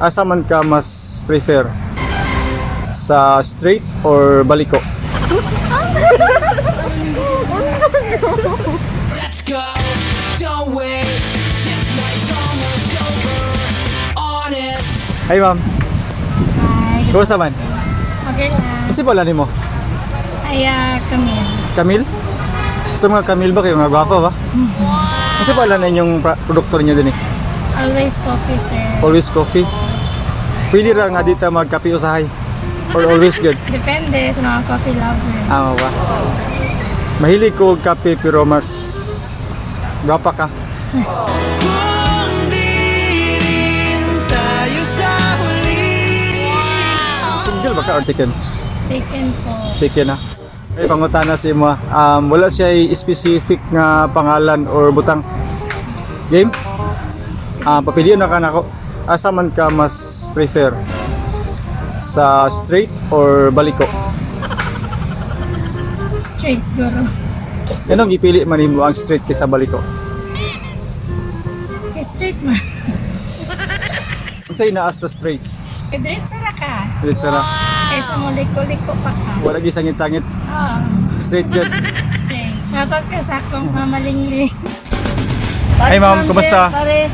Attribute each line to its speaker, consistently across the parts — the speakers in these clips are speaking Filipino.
Speaker 1: asa man ka mas prefer? Sa straight or baliko?
Speaker 2: Let's go, don't wait. This night's almost over. On it.
Speaker 1: Hi ma'am,
Speaker 3: Hi.
Speaker 1: kumusta man?
Speaker 3: Okay lang.
Speaker 1: Kasi pala ni mo?
Speaker 3: Ay, ah, Camille.
Speaker 1: Camille? Sa mga Camille ba kayo? Mga gwapo ba? Kasi pala na yung pra- produkto niyo din eh.
Speaker 3: Always coffee, sir.
Speaker 1: Always coffee. Pwede ra nga dito magkape usahay. Or always good.
Speaker 3: Depende sa mga coffee lover.
Speaker 1: Ama ba? Mahilig ko og kape pero mas gwapa ka. Single ba ka or taken?
Speaker 3: Taken po.
Speaker 1: Taken na. Ay pangutana si mo. Um, wala siya specific nga pangalan or butang. Game? Ah, papilian na ka nako. Asa man ka mas prefer? Sa straight or baliko?
Speaker 3: Straight guru.
Speaker 1: Anong gipili man nimo ang straight kaysa baliko?
Speaker 3: Okay, straight man.
Speaker 1: Unsay naa sa straight?
Speaker 3: Diretso ra ka.
Speaker 1: Diretso ra.
Speaker 3: Kaysa mo liko-liko pa ka.
Speaker 1: Wala gi sangit-sangit.
Speaker 3: Oo.
Speaker 1: Straight good.
Speaker 3: Okay. Shoutout ka sa akong mamalingling.
Speaker 1: Hi ma'am, kumusta?
Speaker 3: Pares.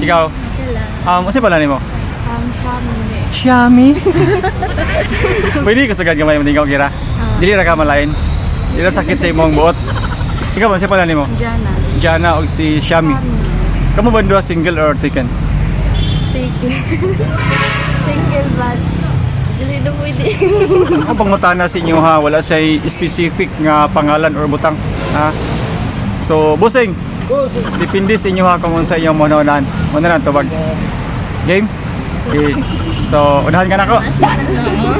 Speaker 1: Ikaw?
Speaker 3: Sila.
Speaker 1: Um, unsay pala nimo?
Speaker 3: Um, Shami.
Speaker 1: Xiaomi. Pwede ka sagad gamay mo ikaw kira. Dili ra ka malain. Dili sakit sa imong buot. Ikaw ba siya pala nimo?
Speaker 3: Jana.
Speaker 1: Jana og si Xiaomi. Kamu ba duha single or taken?
Speaker 3: Taken. Single but dili na pwede.
Speaker 1: Ako pangutana sa inyo ha, wala siya specific nga pangalan or butang. Ha? So, busing. Depende sa inyo ha kung unsa inyong manunan. Manunan tubag. Game? Okay. So, unahan ka na ako.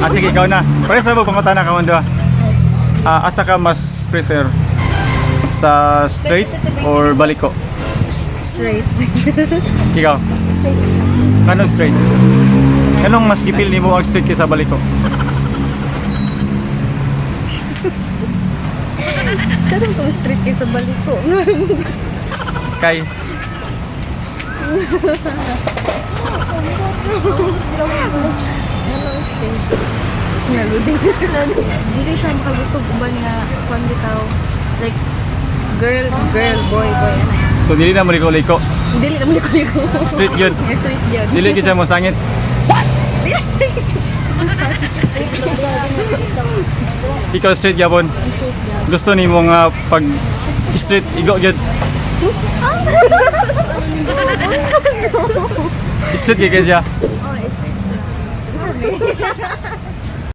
Speaker 1: Ah, sige, ikaw na. Pare sa mo pangutana ka mo. Ah, asa ka mas prefer? Sa straight or baliko?
Speaker 3: Straight.
Speaker 1: Ikaw?
Speaker 3: Straight.
Speaker 1: Anong straight? Anong mas gipil nimo ang straight kaysa baliko?
Speaker 3: Pero to street kay sa baliko.
Speaker 1: Kay
Speaker 4: Naluding. Dili siya makagusto uban nga kung bitaw like girl, girl, boy, boy ano yan.
Speaker 1: so dili na mo liko-liko.
Speaker 4: Dili naman ko liko.
Speaker 1: Straight yun.
Speaker 4: Street yun.
Speaker 1: Dili gid siya mo sangit. Ikaw straight.
Speaker 4: Street yun.
Speaker 1: Gusto nimo nga pag straight igo gyud. Straight gyud siya.
Speaker 4: Oh, street yun.